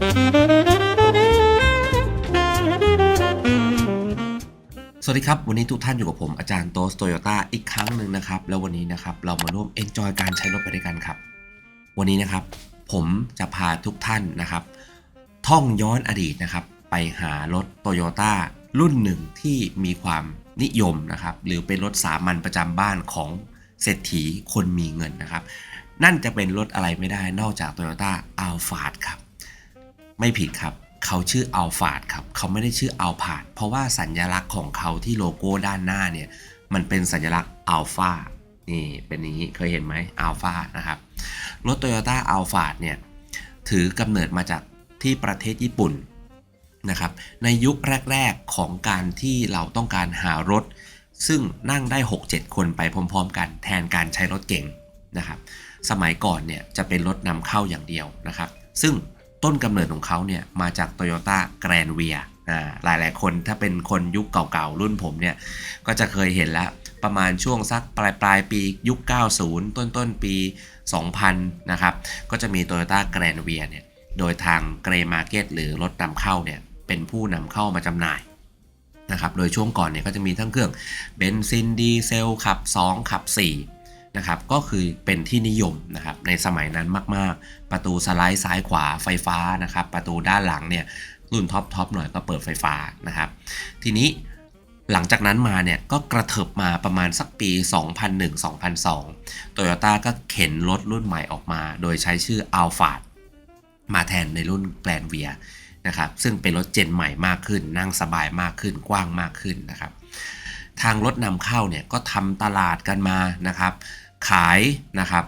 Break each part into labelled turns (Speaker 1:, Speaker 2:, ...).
Speaker 1: สวัสดีครับ วันนี้ทุกท่านอยู่กับผมอาจารย์โตสโตโยต้าอีกครั้งหนึ่งนะครับ แล้ววันนี้นะครับเรามาร่วมเอนจอยการใช้รถไปด้วยกันครับ วันนี้นะครับ ผมจะพาทุกท่านนะครับ ท่องย้อนอดีตนะครับ ไปหารถโตโยต้ารุ่นหนึ่งที่มีความนิยมนะครับ หรือเป็นรถสามัญประจำบ้านของเศรษฐีคนมีเงินนะครับ นั่นจะเป็นรถอะไรไม่ได้นอกจาก Toyota a l p h a r d ครับ ไม่ผิดครับ เขาชื่อ a l p h a r d ครับ เขาไม่ได้ชื่อ a l p h a r d เพราะว่าสัญลักษณ์ของเขาที่โลโก้ด้านหน้าเนี่ย มันเป็นสัญลักษณ์ Alpha นี่เป็นอย่างนี้เคยเห็นไหม Alpha นะครับ รถ Toyota a l p h a r d เนี่ย ถือกำเนิดมาจากที่ประเทศญี่ปุ่นนะครับ ในยุคแรก ๆของการที่เราต้องการหารถ ซึ่งนั่งได้ 6-7 คนไปพร้อม ๆ กันแทนการใช้รถเก๋งนะครับ สมัยก่อนเนี่ยจะเป็นรถนำเข้าอย่างเดียวนะครับ ซึ่ง ต้นกำเนิดของเขาเนี่ยมาจาก Toyota Grand v i a อ่ายหลายคนถ้าเป็นคนยุคเก่าๆ รุ่นผมเนี่ย ก็จะเคยเห็นแล้วประมาณช่วงสักปลายปลายปียุค 90 ต้นต้นๆปี 2000 นะครับ ก็จะมี Toyota Grand v i a เนี่ย โดยทาง Grey Market หรือรถนำเข้าเนี่ย เป็นผู้นำเข้ามาจำหน่ายนะครับ โดยช่วงก่อนเนี่ยก็จะมีทั้งเครื่องเบนซินดีเซลขับ 2 ขับ 4 นะครับก็คือเป็นที่นิยมนะครับในสมัยนั้นมาก ๆ ประตูสไลด์ซ้ายขวาไฟฟ้านะครับประตูด้านหลังเนี่ยรุ่นท็อปทอปหน่อยก็เปิดไฟฟ้านะครับ ทีนี้หลังจากนั้นมาเนี่ยก็กระเถิบมาประมาณสักปี 2001-2002 Toyota ก็เข็นรถรุ่นใหม่ออกมา โดยใช้ชื่อ a l p h a r d มาแทนในรุ่น Grand v i a นะครับซึ่งเป็นรถเจนใหม่มากขึ้น นั่งสบายมากขึ้นกว้างมากขึ้นนะครับ ทางรถนำเข้าเนี่ยก็ทำตลาดกันมานะครับ ขายนะครับ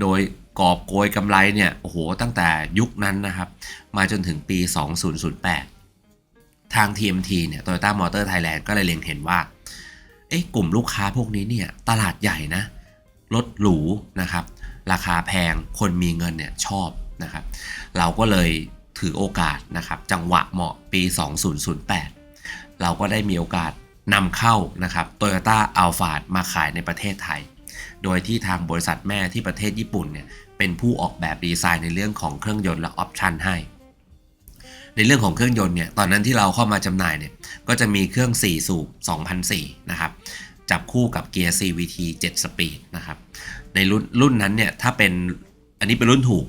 Speaker 1: โดยกอบโกยกำไรเนี่ยโอ้โหตั้งแต่ยุคนั้นนะครับ มาจนถึงปี 2008 ทาง TMT เนี่ย Toyota Motor Thailand ก็เลยเล็งเห็นว่าเอ๊ะกลุ่มลูกค้าพวกนี้เนี่ยตลาดใหญ่นะรถหรูนะครับ ราคาแพงคนมีเงินเนี่ยชอบนะครับ เราก็เลยถือโอกาสนะครับ จังหวะเหมาะปี 2008 เราก็ได้มีโอกาส นำเข้านะครับ Toyota a l p h a r d มาขายในประเทศไทย โดยที่ทางบริษัทแม่ที่ประเทศญี่ปุ่นเนี่ยเป็นผู้ออกแบบดีไซน์ในเรื่องของเครื่องยนต์และออปชันให้ ในเรื่องของเครื่องยนต์เนี่ยตอนนั้นที่เราเข้ามาจำหน่ายเนี่ยก็จะมีเครื่อง 4 สูบ2004นะครับจับคู่กับเกียร์ CVT 7 สปีดนะครับในรุ่นรุ่นนั้นเนี่ยถ้าเป็นอันนี้เป็นรุ่นถูก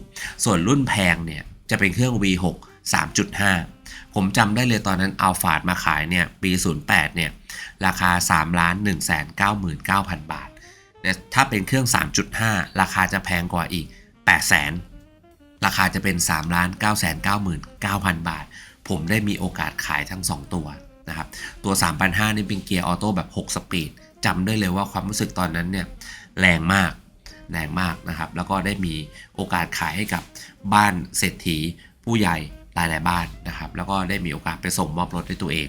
Speaker 1: ส่วนรุ่นแพงเนี่ยจะเป็นเครื่อง V6 3.5 ผมจำได้เลยตอนนั้นอัลฟาดมาขายเนี่ยปี 08 เนี่ย ราคา 3 ล้าน 1 9 9 0 0 0 บาทแต่ถ้าเป็นเครื่อง 3.5 ราคาจะแพงกว่าอีก 8 0 0 0 0ราคาจะเป็น 3 ล้าน 9 9 9 0 0 บาท ผมได้มีโอกาสขายทั้ง 2 ตัวนะครับ ตัว 3,500 นี่เป็นเกียร์ออโต้แบบ 6 สปีดจำได้เลยว่าความรู้สึกตอนนั้นเนี่ยแรงมากแรงมากนะครับ แล้วก็ได้มีโอกาสขายให้กับบ้านเศรษฐีผู้ใหญ่ หลาย ๆ บ้านนะครับ แล้วก็ได้มีโอกาสไปส่งมอบรถด้วยตัวเอง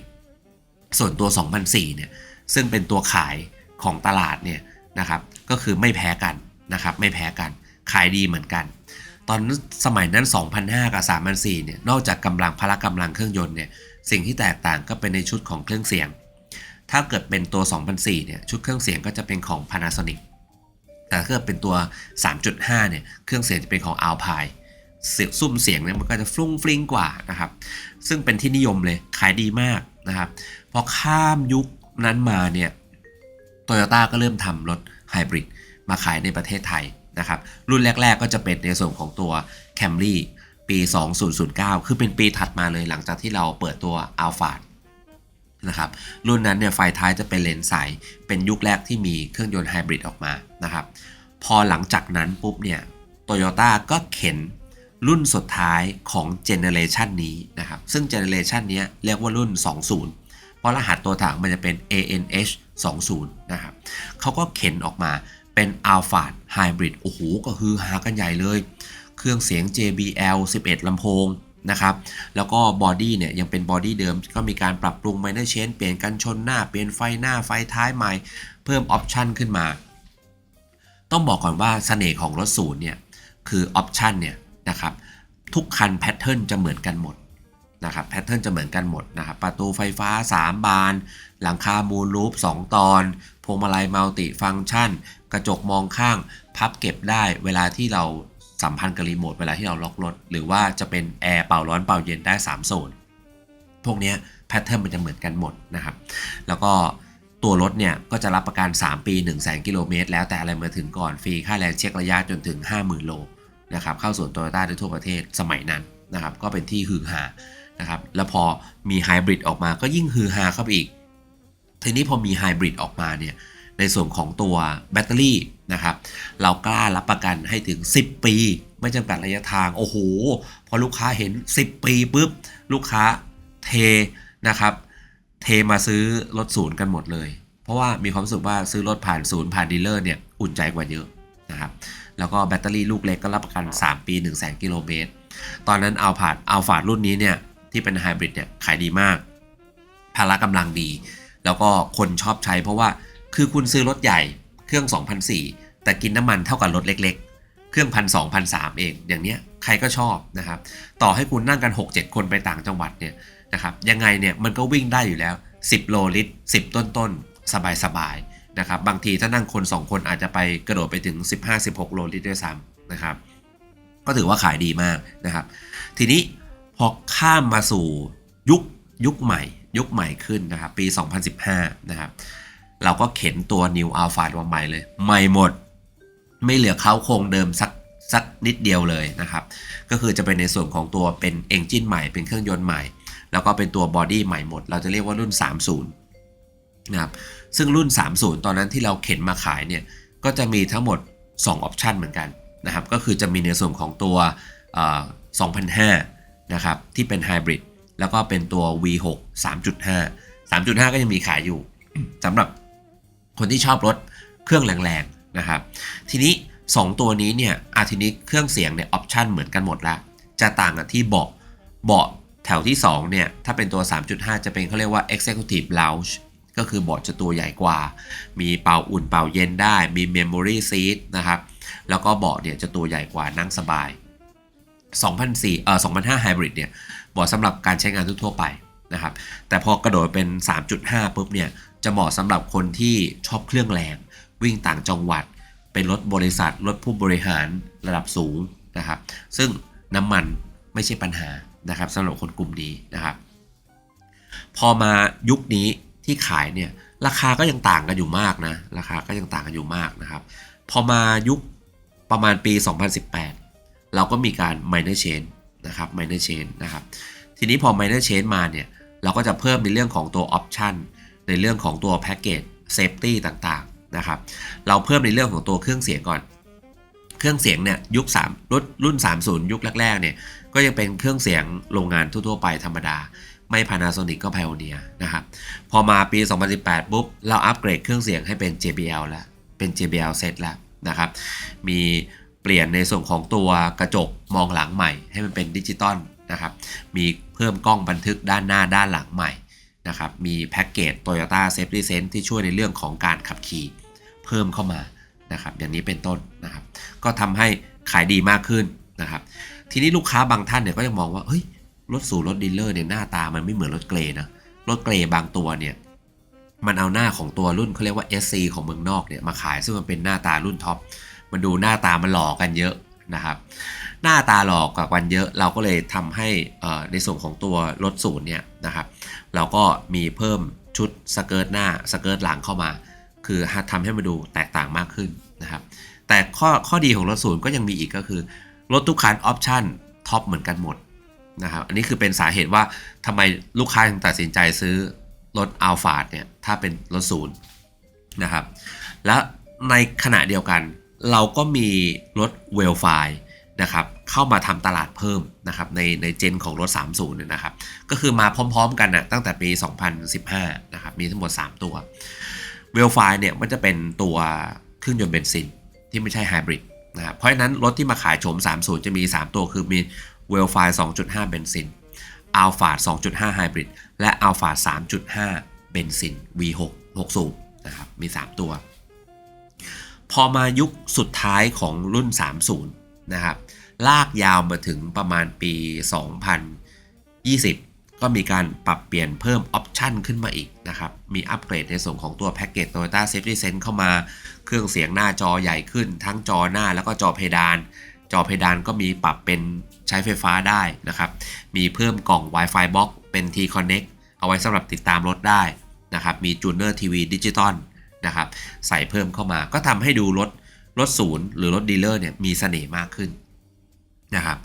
Speaker 1: ส่วนตัว 2004เนี่ยซึ่งเป็นตัวขายของตลาดเนี่ยนะครับก็คือไม่แพ้กันนะครับไม่แพ้กันขายดีเหมือนกัน ตอนสมัยนั้น 2005 กับ 3004เนี่ยนอกจากกำลังพละกำลังเครื่องยนต์เนี่ยสิ่งที่แตกต่างก็เป็นในชุดของเครื่องเสียง ถ้าเกิดเป็นตัว 2004เนี่ยชุดเครื่องเสียงก็จะเป็นของ Panasonic แต่ถ้าเกิดเป็นตัว 3.5เนี่ยเครื่องเสียงจะเป็นของ Alpine เสียงซุ้มเสียงเนี่ยมันก็จะฟลุ้งฟลิงกว่านะครับ ซึ่งเป็นที่นิยมเลยขายดีมากนะครับ พอข้ามยุคนั้นมาเนี่ยโตโยต้าก็เริ่มทำรถไฮบริดมาขายในประเทศไทยนะครับ รุ่นแรก ๆ ก็จะเป็นในส่วนของตัว Camry ปี 2009 คือเป็นปีถัดมาเลยหลังจากที่เราเปิดตัว a l p h a นะครับรุ่นนั้นเนี่ยไฟท้ายจะเป็นเลนส์ใส เป็นยุคแรกที่มีเครื่องยนต์ไฮบริดออกมานะครับ พอหลังจากนั้นปุ๊บเนี่ยโตโยต้าก็เข็น รุ่นสุดท้ายของเจเนเรชันนี้นะครับซึ่งเจเนเรชันนี้เรียกว่ารุ่น 20 เพราะรหัสตัวถังมันจะเป็น ANH 20นะครับเขาก็เข็นออกมาเป็น a l p h a Hybrid โอ้โห ก็คือหากันใหญ่เลย เครื่องเสียง JBL 11 ลำโพงนะครับ แล้วก็บอดี้เนี่ยยังเป็นบอดี้เดิม ก็มีการปรับปรุงไมเนอร์เชนเปลี่ยนกันชนหน้า เปลี่ยนไฟหน้าไฟท้ายใหม่ เพิ่มออปชันขึ้นมา ต้องบอกก่อนว่าเสน่ห์ของรถศูนย์เนี่ย คือออปชันเนี่ย นะครับทุกคันแพทเทิร์นจะเหมือนกันหมดนะครับแพทเทิร์นจะเหมือนกันหมดนะครับประตูไฟฟ้า 3 บาน หลังคามูลรูป 2 ตอนพวงมาลัยมัลติฟังก์ชัน กระจกมองข้าง พับเก็บได้เวลาที่เราสัมพันธ์กับรีโมทเวลาที่เราล็อกรถ หรือว่าจะเป็นแอร์เป่าร้อนเป่าเย็นได้ 3 โซน พวกนี้แพทเทิร์นมันจะเหมือนกันหมดนะครับ แล้วก็ตัวรถเนี่ย ก็จะรับประกัน 3 ปี 1 0 0 0 0แกิโลเมตรแล้วแต่อะไรมาถึงก่อนฟรีค่าแรงเช็คระยะจนถึง 50,000 โล นะครับเข้าส่วนโตโยต้าได้ทั่วประเทศสมัยนั้นนะครับก็เป็นที่ฮือฮานะครับแล้วพอมีไฮบริดออกมาก็ยิ่งฮือฮาเข้าไปอีก ทีนี้พอมีไฮบริดออกมาเนี่ยในส่วนของตัวแบตเตอรี่นะครับเรากล้ารับประกันให้ถึง 10 ปี ไม่จำกัดระยะทาง โอ้โห พอลูกค้าเห็น 10 ปีปุ๊บ ลูกค้าเทนะครับ เทมาซื้อรถศูนย์กันหมดเลย เพราะว่ามีความรู้สึกว่าซื้อรถผ่านศูนย์ผ่านดีลเลอร์เนี่ย อุ่นใจกว่าเยอะนะครับ แล้วก็แบตเตอรี่ลูกเล็กก็รับประกัน 3 ปี 1 0 0 0 0กิโลเมตร ตอนนั้นเอาผานเอาฝาดรุ่นนี้เนี่ย ที่เป็นไฮบริดเนี่ย ขายดีมาก พละกำลังดี แล้วก็คนชอบใช้เพราะว่าคือคุณซื้อรถใหญ่เครื่อง 2,004 แต่กินน้ำมันเท่ากับรถเล็ก ๆ เครื่องพันสองพันสามเอง อย่างเนี้ยใครก็ชอบนะครับ ต่อให้คุณนั่งกัน 6-7 คนไปต่างจังหวัดเนี่ยนะครับ ยังไงเนี่ยมันก็วิ่งได้อยู่แล้ว 10 โลลิตร 10 ต้นต้นสบายสบายๆ นะครับ บางทีถ้านั่งคน 2 คนอาจจะไปกระโดดไปถึง 15-16 โลลิตรด้วยซ้ำนะครับ ก็ถือว่าขายดีมากนะครับ ทีนี้พอข้ามมาสู่ยุคยุคใหม่ ยุคใหม่ขึ้นนะครับ ปี 2015 นะครับ เราก็เข็นตัว New Alpha มาใหม่เลย ใหม่หมด ไม่เหลือเขาโครงเดิมสักสักนิดเดียวเลยนะครับ ก็คือจะเป็นในส่วนของตัวเป็นเอนจินใหม่เป็นเครื่องยนต์ใหม่ แล้วก็เป็นตัวบอดี้ใหม่หมด เราจะเรียกว่ารุ่น 30 นะครับ ซึ่งรุ่น 30 ตอนนั้นที่เราเข็นมาขายเนี่ย ก็จะมีทั้งหมด 2 ออปชันเหมือนกันนะครับ ก็คือจะมีในส่วนของตัว 2005 นะครับ ที่เป็นไฮบริด แล้วก็เป็นตัว V6 3.5 3.5 ก็ยังมีขายอยู่สำหรับคนที่ชอบรถเครื่องแรงๆนะครับ ทีนี้ 2 ตัวนี้เนี่ยอาทีนี้เครื่องเสียงเนี่ยออปชันเหมือนกันหมดละ จะต่างกันที่เบาะ เบาะแถวที่ 2 เนี่ย ถ้าเป็นตัว 3.5 จะเป็นเขาเรียกว่า Executive Lounge ก็คือเบาะจะตัวใหญ่กว่า มีเป่าอุ่นเป่าเย็นได้ มี Memory Seat นะครับ แล้วก็เบาะเนี่ยจะตัวใหญ่กว่านั่งสบาย 2004เอ่อ2005 Hybrid เนี่ยเหมาะสำหรับการใช้งานทั่วไปนะครับ แต่พอกระโดดเป็น 3.5 ปุ๊บเนี่ย จะเหมาะสำหรับคนที่ชอบเครื่องแรง วิ่งต่างจังหวัด เป็นรถบริษัท รถผู้บริหารระดับสูงนะครับ ซึ่งน้ำมันไม่ใช่ปัญหานะครับสำหรับคนกลุ่มนี้นะครับ พอมายุคนี้ ที่ขายเนี่ยราคาก็ยังต่างกันอยู่มากนะราคาก็ยังต่างกันอยู่มากนะครับ พอมายุคประมาณปี 2018 เราก็มีการ minor change นะครับ minor change นะครับ ทีนี้พอ minor change มาเนี่ย เราก็จะเพิ่มในเรื่องของตัว option ในเรื่องของตัว package safety ต่างๆนะครับ เราเพิ่มในเรื่องของตัวเครื่องเสียงก่อน เครื่องเสียงเนี่ยยุค3รุ่นรุ่น 30 ยุคแรกๆเนี่ย ก็ยังเป็นเครื่องเสียงโรงงานทั่วๆไปธรรมดา ไม่ Panasonic ก็ Pioneer นะครับ พอมาปี 2018 ปุ๊บ เราอัปเกรดเครื่องเสียงให้เป็น JBL แล้ว เป็น JBL set แล้วนะครับ มีเปลี่ยนในส่วนของตัวกระจกมองหลังใหม่ ให้มันเป็นดิจิตอลนะครับ มีเพิ่มกล้องบันทึกด้านหน้าด้านหลังใหม่นะครับ มีแพ็กเกจ Toyota Safety Sense ที่ช่วยในเรื่องของการขับขี่เพิ่มเข้ามานะครับ อย่างนี้เป็นต้นนะครับ ก็ทำให้ขายดีมากขึ้นนะครับ ทีนี้ลูกค้าบางท่านเนี่ยก็ยังมองว่า เฮ้ย รถสู่รถดีลเลอร์เนี่ยหน้าตามันไม่เหมือนรถเกรย์นะรถเกรย์บางตัวเนี่ยมันเอาหน้าของตัวรุ่นเขาเรียกว่า SC ของเมืองนอกเนี่ยมาขายซึ่งมันเป็นหน้าตารุ่นท็อปมันดูหน้าตามันหลอกกันเยอะนะครับ หน้าตาหลอกกับกันเยอะ เราก็เลยทำให้ในส่วนของตัวรถศูนย์เนี่ยนะครับ เราก็มีเพิ่มชุดสเกิร์ตหน้าสเกิร์ตหลังเข้ามา คือทำให้มันดูแตกต่างมากขึ้นนะครับ แต่ข้อข้อดีของรถศูนย์ก็ยังมีอีกก็คือ รถทุกคันออปชั่นท็อปเหมือนกันหมด นะครับ อันนี้คือเป็นสาเหตุว่าทำไมลูกค้าถึงตัดสินใจซื้อรถอัลฟาดเนี่ยถ้าเป็นรถศูนย์นะครับ และในขณะเดียวกัน เราก็มีรถเวลไฟนะครับเข้ามาทำตลาดเพิ่มนะครับในในเจนของรถ 30นะครับ ก็คือมาพร้อมๆกันนะตั้งแต่ปี 2015นะครับมีทั้งหมด 3 ตัวเวลไฟเนี่ยมันจะเป็นตัวเครื่องยนต์เบนซินที่ไม่ใช่ไฮบริดนะครับเพราะฉะนั้นรถที่มาขายโฉม30 จะมี 3 ตัวคือมี เวลไฟ2.5 เบนซินอัลฟา2.5 ไฮบริด และอัลฟา3.5 เบนซิน V6 6 สูบนะครับ มี 3 ตัว พอมายุคสุดท้ายของรุ่น 30 นะครับ ลากยาวมาถึงประมาณปี 2020 ก็มีการปรับเปลี่ยนเพิ่มออปชันขึ้นมาอีกนะครับ มีอัปเกรดในส่วนของตัวแพ็กเกจ Toyota Safety Sense เข้ามา เครื่องเสียงหน้าจอใหญ่ขึ้น ทั้งจอหน้าแล้วก็จอเพดาน จอเพดานก็มีปรับเป็นใช้ไฟฟ้าได้นะครับ มีเพิ่มกล่อง Wi-Fi Box เป็น T-Connect เอาไว้สำหรับติดตามรถได้นะครับ มีจูเนอร์ทีวีดิจิตอลนะครับ ใส่เพิ่มเข้ามา ก็ทำให้ดูรถรถศูนย์หรือรถดีลเลอร์เนี่ยมีเสน่ห์มากขึ้นนะครับ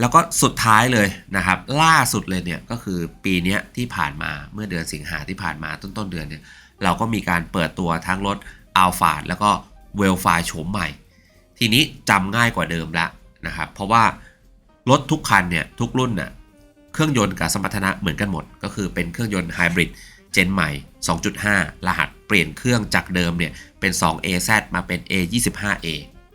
Speaker 1: แล้วก็สุดท้ายเลยนะครับ ล่าสุดเลยเนี่ยก็คือปีนี้ที่ผ่านมาเมื่อเดือนสิงหาที่ผ่านมาต้นต้นเดือนเนี่ยเราก็มีการเปิดตัวทั้งรถอัลฟาแล้วก็เวลฟาโฉมใหม่ ทีนี้จำง่ายกว่าเดิมละนะครับ เพราะว่ารถทุกคันเนี่ยทุกรุ่นน่ะเครื่องยนต์กับสมรรถนะเหมือนกันหมด ก็คือเป็นเครื่องยนต์ไฮบริดเจนใหม่ 2.5 รหัสเปลี่ยนเครื่องจากเดิมเนี่ยเป็น 2AZ มาเป็น A25A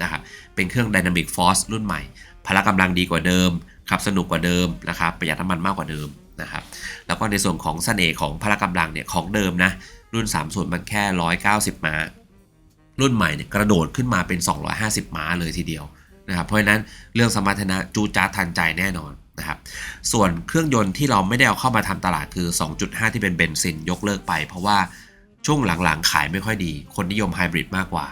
Speaker 1: นะครับ เป็นเครื่อง Dynamic Force รุ่นใหม่ พละกำลังดีกว่าเดิม ขับสนุกกว่าเดิมนะครับ ประหยัดน้ำมันมากกว่าเดิมนะครับ แล้วก็ในส่วนของเสน่ห์ของพละกำลังเนี่ยของเดิมนะรุ่น 3 ส่วนมันแค่ 190 ม้า รุ่นใหม่เนี่ยกระโดดขึ้นมาเป็น 250 ม้าเลยทีเดียวนะครับเพราะฉะนั้นเรื่องสมรรถนะจูจ้าทันใจแน่นอนนะครับส่วนเครื่องยนต์ที่เราไม่ได้เอาเข้ามาทำตลาดคือ 2.5 ที่เป็นเบนซินยกเลิกไป เพราะว่าช่วงหลังๆ ขายไม่ค่อยดี คนนิยมไฮบริดมากกว่า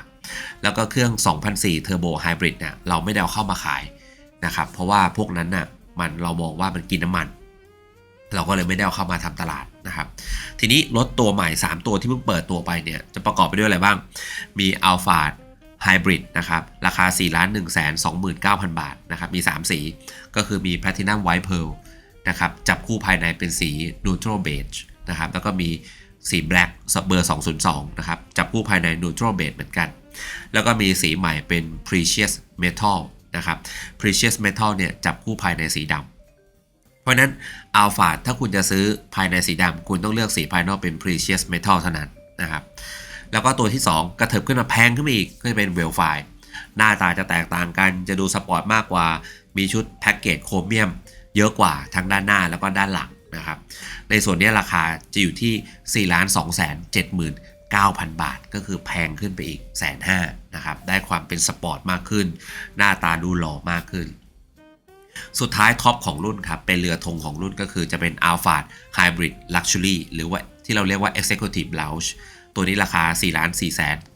Speaker 1: แล้วก็เครื่อง 2004 เทอร์โบไฮบริดเนี่ยเราไม่ได้เอาเข้ามาขายนะครับเพราะว่าพวกนั้นน่ะมันเรามองว่ามันกินน้ำมัน เราก็เลยไม่ได้เอาเข้ามาทำตลาด นะครับ ทีนี้รถตัวใหม่ 3 ตัวที่เพิ่งเปิดตัวไปเนี่ย จะประกอบไปด้วยอะไรบ้าง มี a l p h a d Hybrid นะครับ ราคา 4 1 2 9 0 0 0 บาทนะครับ มี 3 สี ก็คือมี Platinum White Pearl นะครับ จับคู่ภายในเป็นสี Neutral Beige นะครับ แล้วก็มีสี Black เบอร์ 202 นะครับ จับคู่ภายใน Neutral Beige เหมือนกัน แล้วก็มีสีใหม่เป็น Precious Metal นะครับ Precious Metal เนี่ย จับคู่ภายในสีดำ เพราะนั้นอัลฟาถ้าคุณจะซื้อภายในสีดำคุณต้องเลือกสีภายนอกเป็น precious metal เท่านั้นนะครับแล้วก็ตัวที่ 2 กระเถิบขึ้นมาแพงขึ้นมาอีกก็จะเป็นเวลไฟหน้าตาจะแตกต่างกันจะดูสปอร์ตมากกว่า มีชุดแพ็กเกจโครเมียม เยอะกว่าทั้งด้านหน้าแล้วก็ด้านหลังนะครับในส่วนนี้ราคาจะอยู่ที่4 2 7 9 0 0 0 บาท ก็คือแพงขึ้นไปอีกแสนห้านะครับได้ความเป็นสปอร์ตมากขึ้น หน้าตาดูหล่อมากขึ้น สุดท้ายท็อปของรุ่นครับ เป็นเรือธงของรุ่นก็คือจะเป็น a l p h a Hybrid Luxury หรือว่าที่เราเรียกว่า Executive Lounge ตัวนี้ราคา 4 4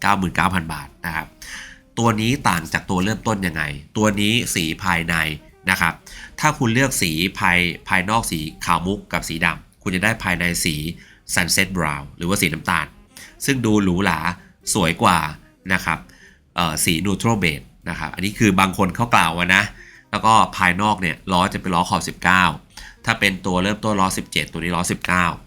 Speaker 1: 9 9 0 0 0 บาทนะครับ ตัวนี้ต่างจากตัวเริ่มต้นยังไง ตัวนี้สีภายในนะครับ ถ้าคุณเลือกสีภายภายนอกสีขาวมุกกับสีดำคุณจะได้ภายในสี Sunset Brown หรือว่าสีน้ำตาล ซึ่งดูหรูหราสวยกว่านะครับสี Neutral Beige นะครับ อันนี้คือบางคนเขากล่าวนะ แล้วก็ภายนอกเนี่ยล้อจะเป็นล้อขอบ 19 ถ้าเป็นตัวเริ่มต้นล้อ 17 ตัวนี้ล้อ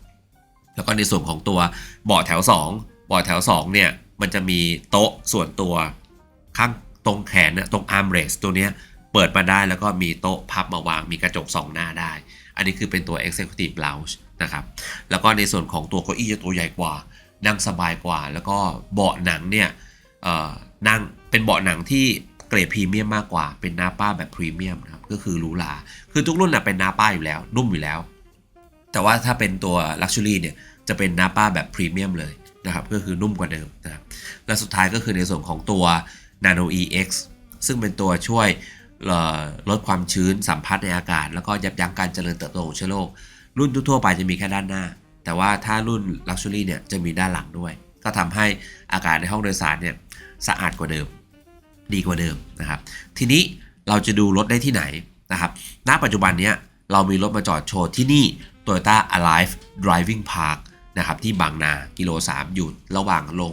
Speaker 1: 19 แล้วก็ในส่วนของตัวเบาะแถว 2เบาะแถว2เนี่ยมันจะมีโต๊ะส่วนตัวข้างตรงแขนเนี่ยตรงอาร์มเรสตัวเนี้ยเปิดมาได้แล้วก็มีโต๊ะพับมาวางมีกระจกสองหน้าได้ อันนี้คือเป็นตัว Executive Lounge นะครับ แล้วก็ในส่วนของตัวเก้าอี้จะตัวใหญ่กว่า นั่งสบายกว่า แล้วก็เบาะหนังเนี่ยนั่งเป็นเบาะหนังที่ เกรดพรีเมียมมากกว่า เป็นนาป้าแบบพรีเมียมนะครับ ก็คือหรูหราคือทุกรุ่นนะเป็นนาป้าอยู่แล้ว นุ่มอยู่แล้ว แต่ว่าถ้าเป็นตัว Luxury เนี่ยจะเป็นนาป้าแบบพรีเมียมเลยนะครับ ก็คือนุ่มกว่าเดิมนะครับ และสุดท้ายก็คือในส่วนของตัว Nano EX ซึ่งเป็นตัวช่วยลดความชื้นสัมผัสในอากาศ แล้วก็ยับยั้งการเจริญเติบโตของเชื้อโรค รุ่นทั่วไปจะมีแค่ด้านหน้า แต่ว่าถ้ารุ่น Luxury เนี่ยจะมีด้านหลังด้วย ก็ทำให้อากาศในห้องโดยสารเนี่ยสะอาดกว่าเดิม ดีกว่าเดิมนะครับ ทีนี้เราจะดูรถได้ที่ไหนนะครับณปัจจุบันเนี้ยเรามีรถมาจอดโชว์ที่นี่ Toyota Alive Driving Park นะครับที่บางนากิโล 3 อยู่ระหว่างลง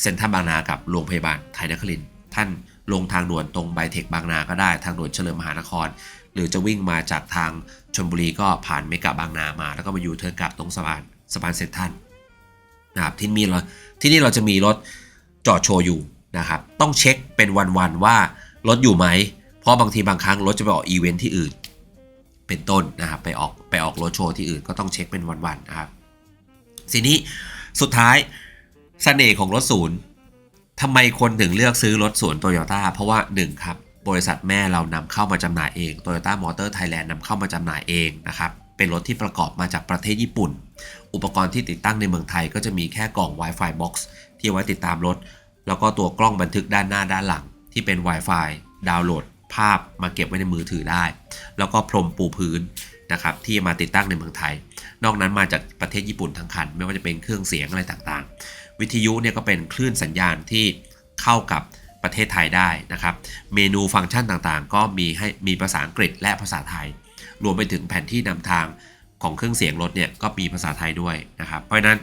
Speaker 1: เซ็นทรัลบางนากับโรงพยาบาลไทยนครินท่านลงทางด่วนตรงไบเทคบางนาก็ได้ทางด่วนเฉลิมมหานคร หรือจะวิ่งมาจากทางชลบุรีก็ผ่านเมกะบางนามา แล้วก็มาอยู่เทิร์นกลับตรงสะพานสะพานเซ็นทรัลนะครับที่มีเราที่นี่เราจะมีรถจอดโชว์อยู่ นะครับต้องเช็คเป็นวันๆว่ารถอยู่ไหม เพราะบางทีบางครั้งรถจะไปออกอีเวนท์ที่อื่น เป็นต้นนะครับไปออกไปออกรถโชว์ที่อื่นก็ต้องเช็คเป็นวันๆนะครับทีนี้สุดท้ายเสน่ห์ของรถศูนย์ทำไมคนถึงเลือกซื้อรถศูนย์โตโยต้าเพราะว่า1ครับบริษัทแม่เรานำเข้ามาจำหน่ายเอง Toyota Motor Thailand นำเข้ามาจำหน่ายเองนะครับ เป็นรถที่ประกอบมาจากประเทศญี่ปุ่น อุปกรณ์ที่ติดตั้งในเมืองไทยก็จะมีแค่กล่อง Wi-Fi Box ที่เอาไว้ติดตามรถ แล้วก็ตัวกล้องบันทึกด้านหน้าด้านหลัง ที่เป็น Wi-Fi ดาวน์โหลด ภาพมาเก็บไว้ในมือถือได้ แล้วก็พรมปูพื้นนะครับที่มาติดตั้งในเมืองไทย นอกนั้นมาจากประเทศญี่ปุ่นทั้งคัน ไม่ว่าจะเป็นเครื่องเสียงอะไรต่างๆ วิทยุเนี่ยก็เป็นคลื่นสัญญาณที่เข้ากับประเทศไทยได้นะครับ เมนูฟังก์ชันต่างๆ ก็มีให้มีภาษาอังกฤษและภาษาไทย รวมไปถึงแผนที่นำทางของเครื่องเสียงรถเนี่ยก็มีภาษาไทยด้วยนะครับ เพราะฉะนั้น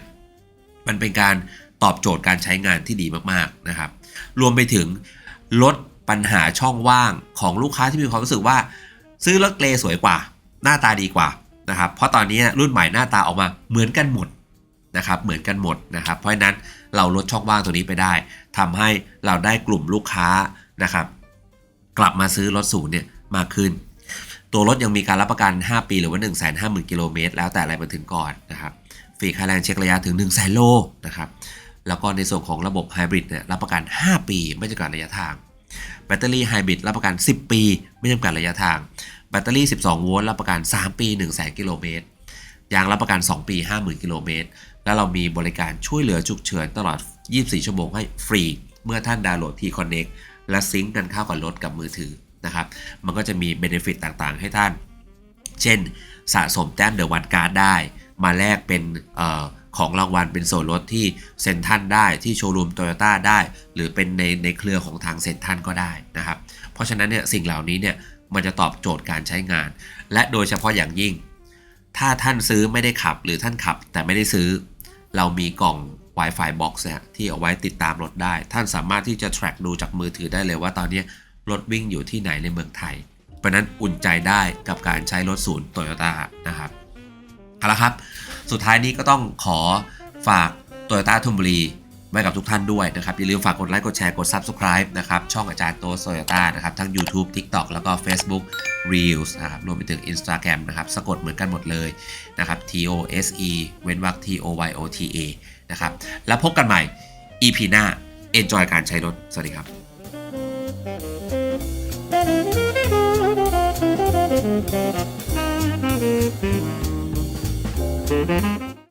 Speaker 1: มันเป็นการ ตอบโจทย์การใช้งานที่ดีมากๆนะครับ รวมไปถึงลดปัญหาช่องว่างของลูกค้าที่มีความรู้สึกว่า ซื้อรถเกรสวยกว่า หน้าตาดีกว่านะครับ เพราะตอนนี้รุ่นใหม่หน้าตาออกมาเหมือนกันหมดนะครับ เหมือนกันหมดนะครับ เพราะฉะนั้นเราลดช่องว่างตัวนี้ไปได้ทำให้เราได้กลุ่มลูกค้านะครับ กลับมาซื้อรถศูนย์เนี่ยมากขึ้น ตัวรถยังมีการรับประกัน 5 ปีหรือว่า 1 5 0 0 0 0กิโลเมตรแล้วแต่อะไรมาถึงก่อนนะครับฟรีค่าแรงเช็คระยะถึง 1 0 0 0 0 0โลนะครับ แล้วก็ในส่วนของระบบไฮบริดเนี่ยรับประกัน 5 ปี ไม่จำกัดระยะทาง แบตเตอรี่ไฮบริดรับประกัน 10 ปี ไม่จำกัดระยะทาง แบตเตอรี่ 12 โวลต์รับประกัน 3 ปี 1 0 0 0 0 0กิโลเมตรยางรับประกัน 2 ปี 50,000 กิโลเมตร แล้วเรามีบริการช่วยเหลือฉุกเฉินตลอด 24 ชั่วโมงให้ฟรี เมื่อท่านดาวน์โหลด T-Connect และซิงก์กันเข้ากับรถกับมือถือนะครับ มันก็จะมีเบนฟิตต่างๆ ให้ท่าน เช่น สะสมแต้มเดอะวันการ์ดได้ มาแลกเป็นเออ ของรางวัลเป็นส่วนลดที่เซ็นทันได้ที่โชว์รูมโตโยต้าได้ หรือเป็นในในเครือของทางเซ็นทันก็ได้นะครับ เพราะฉะนั้นเนี่ยสิ่งเหล่านี้เนี่ยมันจะตอบโจทย์การใช้งาน และโดยเฉพาะอย่างยิ่ง ถ้าท่านซื้อไม่ได้ขับหรือท่านขับ แต่ไม่ได้ซื้อ เรามีกล่อง Wi-Fi box นะที่เอาไว้ติดตามรถได้ ท่านสามารถที่จะ track ดูจากมือถือได้เลยว่าตอนนี้รถวิ่งอยู่ที่ไหนในเมืองไทย เพราะนั้นอุ่นใจได้กับการใช้รถศูนย์โตโยต้านะครับเอาละครับ สุดท้ายนี้ก็ต้องขอฝากโตโยต้าทุมบุรีไว้กับทุกท่านด้วยนะครับ อย่าลืมฝากกดไลค์ กดแชร์ กด Subscribe นะครับ ช่องอาจารย์โตโตโยต้านะครับ ทั้ง YouTube TikTok แล้วก็ Facebook Reels นะครับ รวมไปถึง Instagram นะครับ สะกดเหมือนกันหมดเลยนะครับ T O S E เว้นวรรค T O Y O T A นะครับ แล้วพบกันใหม่ EP หน้า Enjoy การใช้รถ สวัสดีครับ Thank you.
Speaker 2: thank you